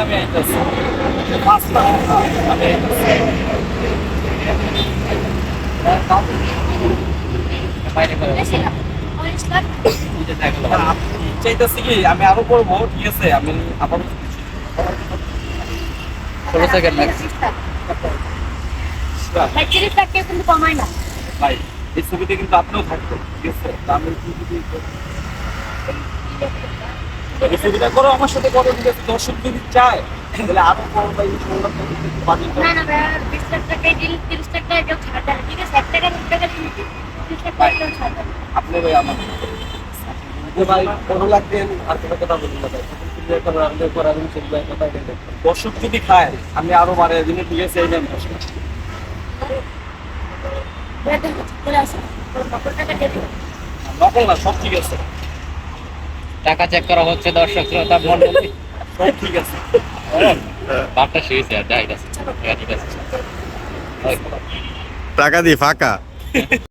আমি আইতেছি পাঁচটা আমি আইতেছি চাইতেছি কি আমি আরও করব ঠিক আছে আমি আবার ষোলো কিন্তু কমায় না এই ছবিতে কিন্তু আপনিও থাকবেন ঠিক আছে আমি এই করো আমার সাথে করো দর্শক যদি চায় তাহলে আরও করো ভাই বাজেট না না ভাইয়া বিশ লাখ টাকায় দিল তিরিশ লাখ টাকা কেউ ছাড় দেয় ঠিক আছে এক টাকা দু টাকা দিন তিরিশ লাখ টাকা কেউ ছাড় দেয় আপনি ভাই আমার দর্শক যদি খায় আমি আরও বাড়ে দিনে ঠিক আছে এই নেন। নকল না সব ঠিক আছে। টাকা চেক করা হচ্ছে দর্শক শ্রোতা মন ঠিক আছে। বাপটা শুয়েছে আর যাই আছে ঠিক আছে টাকা দিয়ে ফাঁকা।